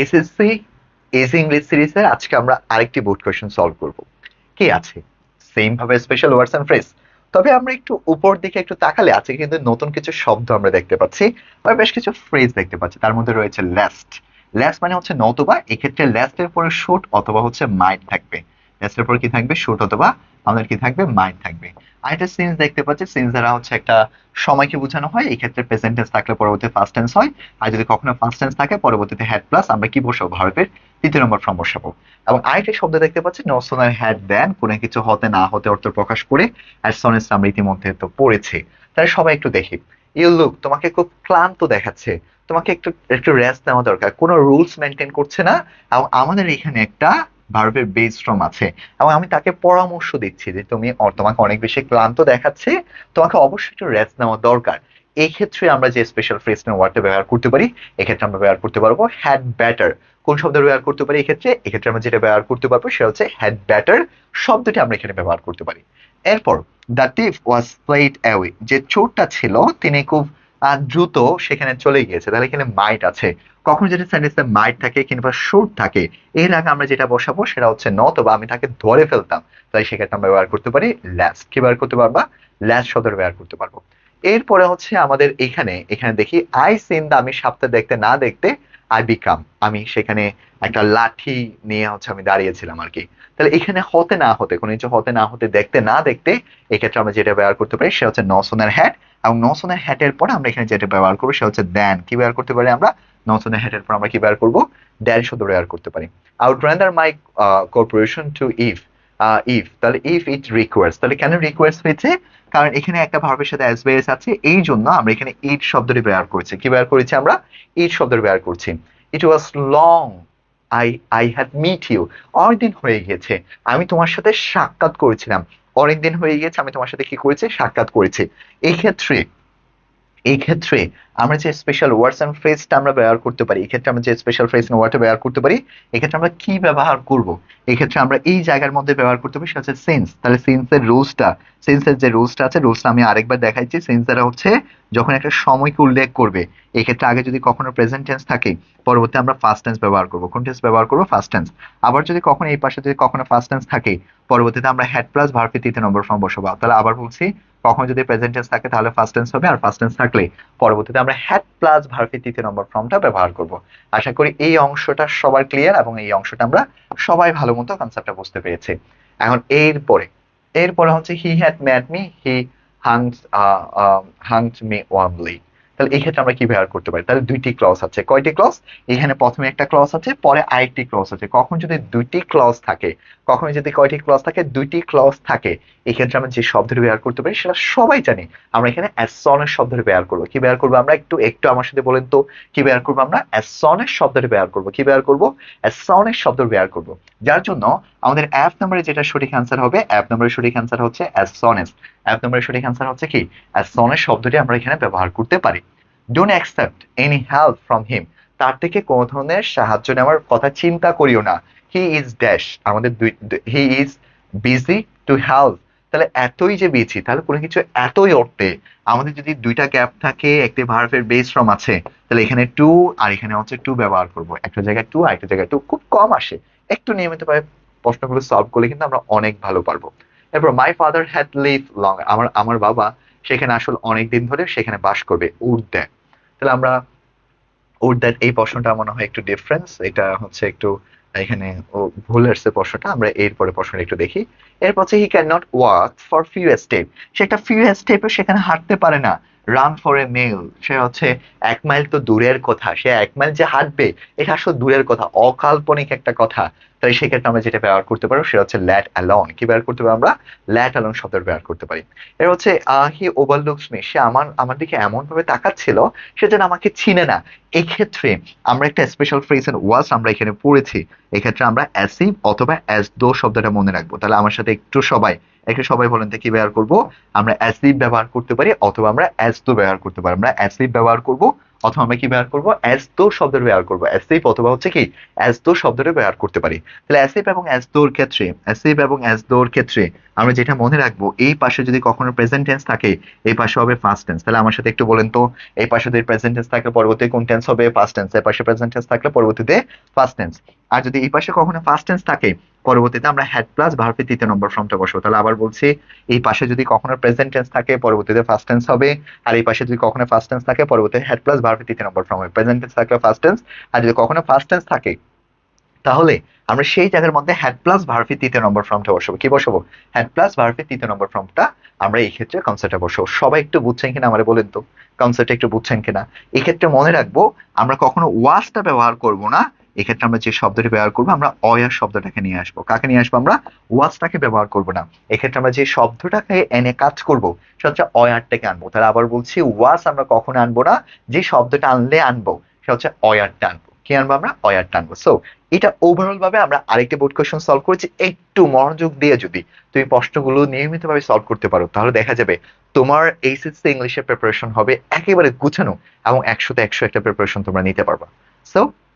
SSC easy English সিরিজের আজকে আমরা আরেকটি বোর্ড কোয়েশ্চেন সলভ করব। কি আছে? সেম ভাবে স্পেশাল ওয়ার্ডস এন্ড ফ্রেজ তবে আমরা একটু উপর দিকে একটু তাকালে আছে, কিন্তু নতুন কিছু শব্দ আমরা দেখতে পাচ্ছি বা বেশ কিছু ফ্রেজ দেখতে পাচ্ছি। তার মধ্যে রয়েছে ল্যাস্ট ল্যাস্ট মানে হচ্ছে নতুবা, এক্ষেত্রে ল্যাস্টের পরে শুট অথবা হচ্ছে মাইট থাকবে। ল্যাস্টের পরে কি থাকবে? শুট অথবা আমাদের কি থাকবে? মাইট থাকবে। আরেকটা সিন্স দেখতে পাচ্ছি সিন্স দ্বারা হচ্ছে একটা সময়কে বোঝানো হয়, এই ক্ষেত্রে প্রেজেন্ট টেন্স থাকলে পরবর্তী ফার্স্ট টেন্স হয়, আর যদি কখনো ফার্স্ট টেন্স থাকে, পরবর্তীতে হ্যাড প্লাস আমরা কি বসাবো? ভার্বের তৃতীয় নম্বর ফর্ম বসাবো। এবং আরেকটা শব্দ দেখতে পাচ্ছি নসনের হ্যাড দেন কোনো কিছু হতে না হতে অর্থ প্রকাশ করে আর সনেস আমরা ইতিমধ্যে তো পড়েছি। তাহলে সবাই একটু দেখি। ইউ লুক তোমাকে খুব ক্লান্ত দেখাচ্ছে। তোমাকে একটু একটু রেস্ট নেওয়া দরকার। কোনো রুলস মেনটেন করছে না। এবং আমাদের এখানে একটা ভার্বের বেস ফর্ম আছে। এবং আমি তাকে পরামর্শ দিচ্ছি যে তুমি তোমাকে অনেক বেশি ক্লান্ত দেখাচ্ছে, তোমাকে অবশ্যই একটু রেস্ট নেওয়া দরকার। এই ক্ষেত্রে আমরা যে স্পেশাল ফ্রেজ ওয়ার্ডটা ব্যবহার করতে পারি এক্ষেত্রে আমরা ব্যবহার করতে পারব হ্যাড ব্যাটার কোন শব্দ ব্যবহার করতে পারি এক্ষেত্রে এক্ষেত্রে আমরা যেটা ব্যবহার করতে পারব সেটা হচ্ছে হ্যাড ব্যাটার শব্দটি আমরা এখানে ব্যবহার করতে পারি। এরপর the thief was played away যে চোরটা ছিল, তিনি খুব দ্রুত সেখানে চলে গিয়েছে। তাহলে এখানে মাইট আছে। কখন যেটা সেন্টেন্সে মাইট থাকে কিংবা শুট থাকে, এর আগে আমরা যেটা বসাবো সেটা হচ্ছে নত বা আমি তাকে ধরে ফেলতাম। তাই সেক্ষেত্রে আমরা ব্যবহার করতে পারি ল্যাস কি ব্যবহার করতে পারবা? ল্যাস সদর ব্যবহার করতে পারব। এরপরে হচ্ছে আমাদের এখানে এখানে দেখি আই সিন দা আমি সাপটা দেখতে না দেখতে আই বিকাম আমি সেখানে একটা লাঠি নিয়ে হচ্ছে আমি দাঁড়িয়েছিলাম আর কি। তাহলে এখানে হতে না হতে, কোনো কিছু হতে না হতে, দেখতে না দেখতে এক্ষেত্রে আমরা যেটা ব্যবহার করতে পারি সেটা হচ্ছে নসনের হ্যাট এবং নসনের হ্যাটের পর আমরা এখানে যেটা ব্যবহার করব সেটা হচ্ছে দেন কি ব্যবহার করতে পারি আমরা? নসনের হ্যাটের পর আমরা কি ব্যবহার করব? ড্যান শব্দ ব্যবহার করতে পারি। Out render my corporation to if if তাহলে ইফ ইট রিকোয়ার্স তাহলে কেন রিকোয়ার্স হয়েছে? কারণ এখানে একটা ভার্বের সাথে অ্যাজ আছে, এই জন্য আমরা এখানে ইট শব্দটি ব্যবহার করছি। কি ব্যবহার করেছি আমরা? ইট শব্দটি ব্যবহার করছি। It was long I I had meet you অনেকদিন হয়ে গিয়েছে আমি তোমার সাথে সাক্ষাৎ করেছিলাম। অনেকদিন হয়ে গিয়েছে আমি তোমার সাথে কি করেছি? সাক্ষাৎ করেছি। এই ক্ষেত্রে এই ক্ষেত্রে আমরা যে স্পেশাল ওয়ার্ডস এন্ড ফ্রেজটা আমরা ব্যবহার করতে পারি, এক্ষেত্রে আমরা যে স্পেশাল ফ্রেজ এন্ড ওয়ার্ডটা ব্যবহার করতে পারি, এক্ষেত্রে আমরা কি ব্যবহার করব? এক্ষেত্রে আমরা এই জায়গার মধ্যে ব্যবহার করতে পারি, সেটা হচ্ছে সেন্স তাহলে সেন্সের রুলসটা সেন্সের যে রুলসটা আছে রুলসটা আমি আরেকবার দেখাইছি সেন্স দ্বারা হচ্ছে যখন একটা সময়কে উল্লেখ করবে, এক্ষেত্রে আগে যদি কখনো প্রেজেন্ট টেন্স থাকে, পরবর্তী আমরা ফার্স্ট টেন্স ব্যবহার করব। কোন টেন্স ব্যবহার করব? ফার্স্ট টেন্স আবার যদি কখনো এই পাশে যদি কখনো ফার্স্ট টেন্স থাকে, পরবর্তীতে আমরা হ্যাড প্লাস ভার্ফে তৃতীয় নম্বর ফর্ম বসাবো। তাহলে আবার বলছি কখন যদি প্রেজেন্ট টেন্স থাকে তাহলে ফার্স্ট টেন্স হবে, আর ফার্স্ট টেন্স থাকলে পরবর্তীতে আমরা হ্যাড প্লাস ভার্ফে তৃতীয় নম্বর ফর্মটা ব্যবহার করব। আশা করি এই অংশটা সবার ক্লিয়ার এবং এই অংশটা আমরা সবাই ভালো মতো কনসেপ্টটা বুঝতে পেরেছি। এখন এরপরে এরপরে হচ্ছে he had mad me he hangs hangs me warmly তাহলে এই ক্ষেত্রে আমরা কি ব্যবহার করতে পারি? তাহলে দুইটি ক্লস আছে। কয়টি ক্লস এখানে প্রথমে একটা ক্লস আছে, পরে আরেকটি ক্লস আছে। কখন যদি দুইটি ক্লস থাকে কখন যদি কয়টি ক্লস থাকে, দুইটি ক্লস থাকে, এই ক্ষেত্রে আমরা যে শব্দটি ব্যবহার করতে পারি সেটা সবাই জানি। আমরা এখানে অ্যাসনের শব্দটি ব্যবহার করব। কি ব্যবহার করব আমরা? একটু একটু আমার সাথে বলেন তো, কি ব্যবহার করব আমরা? অ্যাসনের শব্দটি ব্যবহার করব। কি ব্যবহার করব? অ্যাসনের শব্দ ব্যবহার করব। যার জন্য আমাদের অ্যাপ নম্বরে যেটা সঠিক অ্যান্সার হবে অ্যাপ নম্বরের সঠিক অ্যান্সার হচ্ছে অ্যাসনেস অ্যাপ নম্বরের সঠিক অ্যান্সার হচ্ছে কি? অ্যাসনের শব্দটি আমরা এখানে ব্যবহার করতে পারি। Don't accept any help from him তার থেকে কোনো ধরনের সাহায্য নেওয়ার কথা চিন্তা করিও না। হি ইজ ড্যাশ আমাদের দুই he is busy to help তাহলে এতই যে বিজি তাহলে কোনো কিছু এতই অর্থে আমাদের যদি দুইটা গ্যাপ থাকে, একটি ভার্বের বেস ফ্রম আছে, তাহলে এখানে টু আর এখানে হচ্ছে টু ব্যবহার করব। একটা জায়গায় টু আর একটা জায়গায় টু খুব কম আসে। একটু নিয়মিত ভাবে প্রশ্নগুলো সলভ করলে কিন্তু আমরা অনেক ভালো পারব। এরপর my father had live long আমার আমার বাবা সেখানে আসলে অনেক দিন ধরে সেখানে বাস করবে উর্দেন তাহলে আমরা ওর দ্যাট এই প্রশ্নটা মনে হয় একটু ডিফারেন্স এটা হচ্ছে একটু এখানে ও ভুল আসছে প্রশ্নটা, আমরা এরপরে প্রশ্নটা একটু দেখি। এরপর হচ্ছে he can not walk for few step সে একটা ফিউ স্টেপে সেখানে হাঁটতে পারে না। রান ফর এ মেল সে হচ্ছে এক মাইল তো দূরের কথা। সে এক মাইল যে হাঁটবে, এটা আসলে দূরের কথা, অকাল্পনিক একটা কথা। তাই সেক্ষেত্রে আমরা যেটা ব্যবহার করতে পারব সেটা হচ্ছে ল্যাট অ্যালন কি ব্যবহার করতে পারি আমরা? ল্যাট অ্যালন শব্দের ব্যবহার করতে পারি। এর হচ্ছে হি ওভারলুকস মি সে আমার আমার দিকে এমন ভাবে তাকাচ্ছিল, সে যেন আমাকে চিনে না। এই ক্ষেত্রে আমরা একটা স্পেশাল ফ্রেজ এন্ড ওয়ার্ডস আমরা এখানে পড়েছি। এক্ষেত্রে আমরা অ্যাসিভ অথবা অ্যাজ দো শব্দটা মনে রাখব। তাহলে আমার সাথে একটু সবাই একটু সবাই বলেন কি ব্যবহার করব? আমরা অ্যাসিড ব্যবহার করতে পারি অথবা আমরা অ্যাস দো ব্যবহার করতে পারি। আমরা অ্যাসিড ব্যবহার করব অথবা আমরা কি ব্যবহার করব? অ্যাস তো শব্দের ব্যবহার করব। অ্যাসেপ অথবা হচ্ছে কি অ্যাস তো শব্দটা ব্যবহার করতে পারি। তাহলে অ্যাসেপ এবং অ্যাজ দোর ক্ষেত্রে অ্যাসেপ এবং অ্যাস দোর ক্ষেত্রে আমরা যেটা মনে রাখব, এই পাশে যদি কখনো প্রেজেন্ট টেন্স থাকে, এই পাশে হবে ফার্স্ট টেন্স তাহলে আমার সাথে একটু বলেন তো, এই পাশে যদি প্রেজেন্ট টেন্স থাকলে পরবর্তীতে কোন টেন্স হবে? ফার্স্ট টেন্স এই পাশে প্রেজেন্ট টেন্স থাকলে পরবর্তীতে ফার্স্ট টেন্স আর যদি এই পাশে কখনো ফার্স্ট টেন্স থাকে, পরবর্তীতে আমরা হ্যাড প্লাস ভার্বের তৃতীয় নম্বর ফর্মটা বসবো। তাহলে আবার বলছি, এই পাশে যদি কখনো প্রেজেন্ট টেন্স থাকে, পরবর্তীতে ফার্স্ট টেন্স হবে। আর এই পাশে যদি কখনো ফার্স্ট টেন্স থাকে, পরবর্তীতে হ্যাড প্লাস ভার্বের তৃতীয় নম্বর ফর্ম হবে। প্রেজেন্ট টেন্স থাকলে ফার্স্ট টেন্স আর যদি কখনো ফার্স্ট টেন্স থাকে, তাহলে আমরা সেই জায়গার মধ্যে হ্যাড প্লাস ভার্ফি তৃতীয় নম্বর ফর্মটা বসাবো। কি বসাবো? হ্যাড প্লাস ভার্ফি তৃতীয় নম্বর ফর্মটা আমরা এই ক্ষেত্রে কনসেপ্টটা বসাবো। সবাই একটু বুঝছেন কিনা আমার বলেন তো? কনসেপ্টটা একটু বুঝছেন কিনা? এই ক্ষেত্রে মনে রাখব, আমরা কখনো ওয়াসটা ব্যবহার করব না। এক্ষেত্রে আমরা যে শব্দটি ব্যবহার করব, আমরা অয়া শব্দটাকে নিয়ে আসব। কাকে নিয়ে আসব আমরা? ওয়াসটাকে ব্যবহার করব না। এক্ষেত্রে আমরা যে শব্দটাকে এনে কাজ করব সেটা হচ্ছে অয়ারটাকে আনব। তাহলে আবার বলছি ওয়াস আমরা কখনো আনব না, যে শব্দটা আনলে আনব সেটা হচ্ছে অয়ারটা আনব। কি আনব আমরা? অয়ারটা আনব। সো এটা ওভারঅল ভাবে আমরা আরেকটি বোর্ড কোয়েশ্চেন সলভ করেছি। একটু মনোযোগ দিয়ে যদি তুমি প্রশ্নগুলো নিয়মিতভাবে সলভ করতে পারো, তাহলে দেখা যাবে তোমার এইচএসসি ইংলিশের প্রিপারেশন হবে একেবারে গুছানো এবং একশোতে একশো একটা প্রিপারেশন তোমরা নিতে পারবা। সো